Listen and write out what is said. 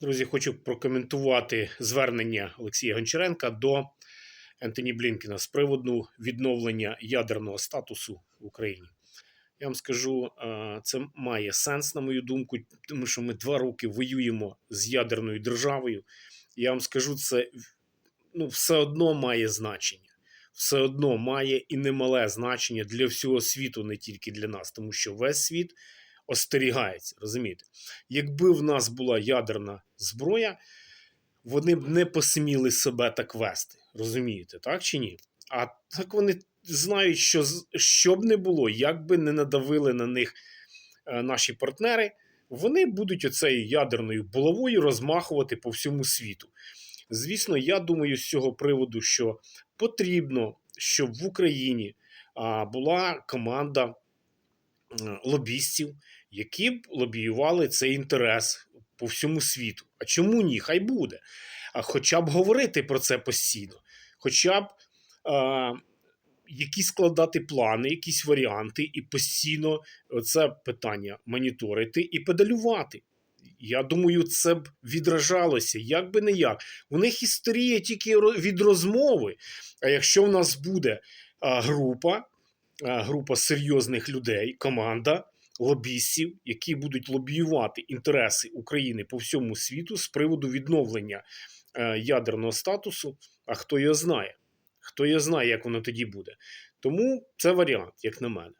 Друзі, хочу прокоментувати звернення Олексія Гончаренка до Ентоні Блінкена з приводу відновлення ядерного статусу в Україні. Я вам скажу, е, це має сенс, на мою думку, тому що ми два роки воюємо з ядерною державою. Я вам скажу, це ну, все одно має значення. Все одно має і немале значення для всього світу, не тільки для нас, тому що весь світ остерігається. Розумієте? Якби в нас була ядерна зброя, вони б не посміли себе так вести. Розумієте, так чи ні? А так вони знають, що що б не було, як би не надавили на них е, наші партнери, вони будуть оцею ядерною булавою розмахувати по всьому світу. Звісно, я думаю з цього приводу, що потрібно, щоб в Україні була команда лобістів, які б лобіювали цей інтерес по всьому світу. А чому ні? Хай буде. А хоча б говорити про це постійно, хоча б а, якісь складати плани, якісь варіанти, і постійно це питання моніторити і педалювати. Я думаю, це б відражалося, як би не як. У них історія тільки від розмови. А якщо в нас буде група, група серйозних людей, команда лобістів, які будуть лобіювати інтереси України по всьому світу з приводу відновлення е, ядерного статусу, а хто його знає? Хто його знає, як воно тоді буде? Тому це варіант, як на мене.